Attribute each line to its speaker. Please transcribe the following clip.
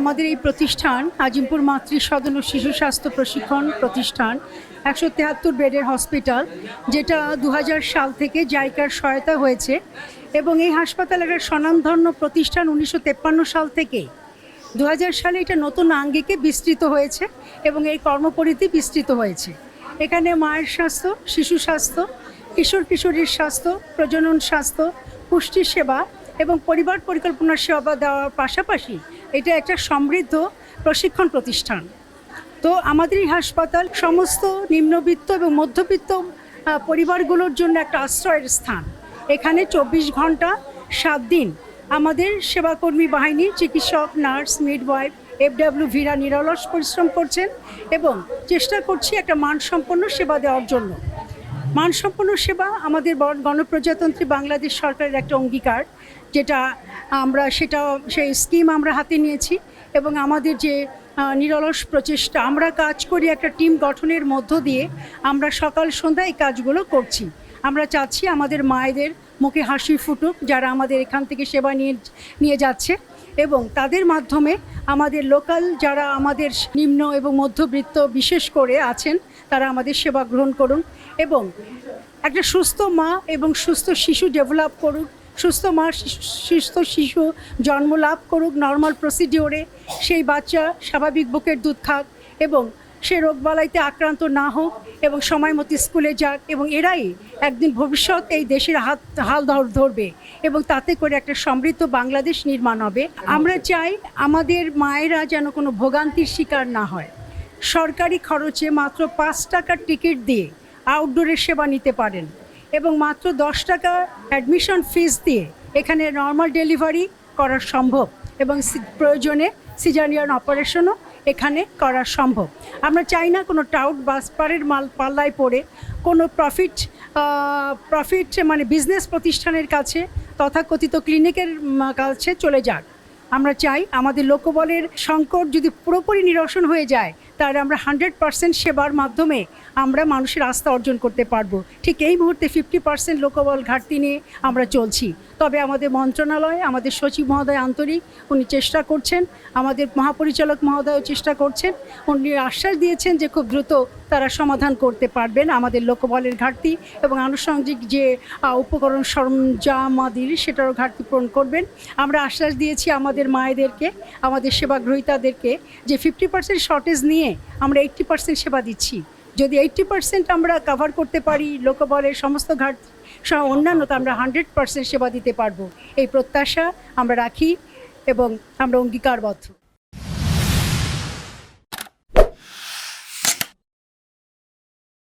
Speaker 1: আমাদের এই প্রতিষ্ঠান, আজিমপুর মাতৃ সদন ও শিশু স্বাস্থ্য প্রশিক্ষণ প্রতিষ্ঠান, একশো তেহাত্তর বেডের হসপিটাল, যেটা দু হাজার সাল থেকে জাইকার সহায়তা হয়েছে এবং এই হাসপাতাল একটা স্বনামধন্য প্রতিষ্ঠান উনিশশো সাল থেকে। দু হাজার সালে এটা নতুন আঙ্গিকে বিস্তৃত হয়েছে এবং এই কর্মপরিধি বিস্তৃত হয়েছে। এখানে মায়ের স্বাস্থ্য, শিশু স্বাস্থ্য কিশোর কিশোরীর স্বাস্থ্য, প্রজনন স্বাস্থ্য পুষ্টি সেবা এবং পরিবার পরিকল্পনা সেবা দেওয়ার পাশাপাশি এটা একটা সমৃদ্ধ প্রশিক্ষণ প্রতিষ্ঠান। তো আমাদের এই হাসপাতাল সমস্ত নিম্নবিত্ত এবং মধ্যবিত্ত পরিবারগুলোর জন্য একটা আশ্রয়ের স্থান। এখানে চব্বিশ ঘণ্টা, সাত দিন আমাদের সেবাকর্মী বাহিনী, চিকিৎসক, নার্স, মিডওয়াইফ, এফডাব্লিউ, ভিরা নিরলস পরিশ্রম করছেন এবং চেষ্টা করছি একটা মানসম্পন্ন সেবা দেওয়ার জন্য। মানসম্পন্ন সেবা আমাদের গণপ্রজাতন্ত্রী বাংলাদেশ সরকারের একটা অঙ্গীকার, যেটা আমরা সেটা সেই স্কিম আমরা হাতে নিয়েছি এবং আমাদের যে নিরলস প্রচেষ্টা, আমরা কাজ করি একটা টিম গঠনের মধ্য দিয়ে আমরা সকাল সন্ধ্যা এই কাজগুলো করছি। আমরা চাচ্ছি আমাদের মায়েদের মুখে হাসি ফুটুক, যারা আমাদের এখান থেকে সেবা নিয়ে নিয়ে যাচ্ছে। এবং তাদের মাধ্যমে আমাদের লোকাল যারা আমাদের নিম্ন এবং মধ্যবৃত্ত বিশেষ করে আছেন, তারা আমাদের সেবা গ্রহণ করুন এবং একটা সুস্থ মা এবং সুস্থ শিশু ডেভেলপ করুক, সুস্থ মা, সুস্থ শিশু জন্ম লাভ করুক, নর্মাল প্রসিডিওরে সেই বাচ্চা স্বাভাবিক বুকের দুধ খাক এবং সে রোগবালাইতে আক্রান্ত না হোক এবং সময় মতো স্কুলে যাক এবং এরাই একদিন ভবিষ্যৎ এই দেশের হাত, হাল ধর- ধরবে এবং তাতে করে একটা সমৃদ্ধ বাংলাদেশ নির্মাণ হবে। আমরা চাই আমাদের মায়েরা যেন কোনো ভোগান্তির শিকার না হয়। সরকারি খরচে মাত্র পাঁচ টাকার টিকিট দিয়ে আউটডোরের সেবা নিতে পারেন এবং মাত্র দশ টাকা অ্যাডমিশন ফিস দিয়ে এখানে নর্মাল ডেলিভারি করা সম্ভব এবং প্রয়োজনে সিজারিয়ান অপারেশনও এখানে করা সম্ভব। আমরা চাই না কোনো টাউট বাসপারের মাল পাল্লায় পড়ে, কোনো প্রফিট প্রফিট মানে বিজনেস প্রতিষ্ঠানের কাছে তথাকথিত ক্লিনিকের কাছে চলে যাক। আমরা চাই আমাদের লোকবলের সংকট যদি পুরোপুরি নিরসন হয়ে যায় তাহলে আমরা হান্ড্রেড পার্সেন্ট সেবার মাধ্যমে আমরা মানুষের আস্থা অর্জন করতে পারব। ঠিক এই মুহূর্তে ফিফটি পার্সেন্ট লোকবল ঘাটতি নিয়ে আমরা চলছি। তবে আমাদের মন্ত্রণালয়, আমাদের সচিব মহোদয় আন্তরিক, উনি চেষ্টা করছেন, আমাদের মহাপরিচালক মহোদয়ও চেষ্টা করছেন। উনি আশ্বাস দিয়েছেন যে খুব দ্রুত তারা সমাধান করতে পারবেন আমাদের লোকবলের ঘাটতি এবং আনুষঙ্গিক যে উপকরণ সরঞ্জামাদির সেটারও ঘাটতি পূরণ করবেন। আমরা আশ্বাস দিয়েছি আমাদের মায়েদেরকে, আমাদের সেবা গ্রহীতাদেরকে যে ফিফটি পার্সেন্ট শর্টেজ নিয়ে আমরা এইট্টি পার্সেন্ট সেবা দিচ্ছি। যদি এইট্টি পার্সেন্ট আমরা কভার করতে পারি, লোকবলের সমস্ত ঘাট সহ অন্যান্য, তো আমরা হান্ড্রেড পার্সেন্ট সেবা দিতে পারব। এই প্রত্যাশা আমরা রাখি এবং আমরা অঙ্গীকারবদ্ধ।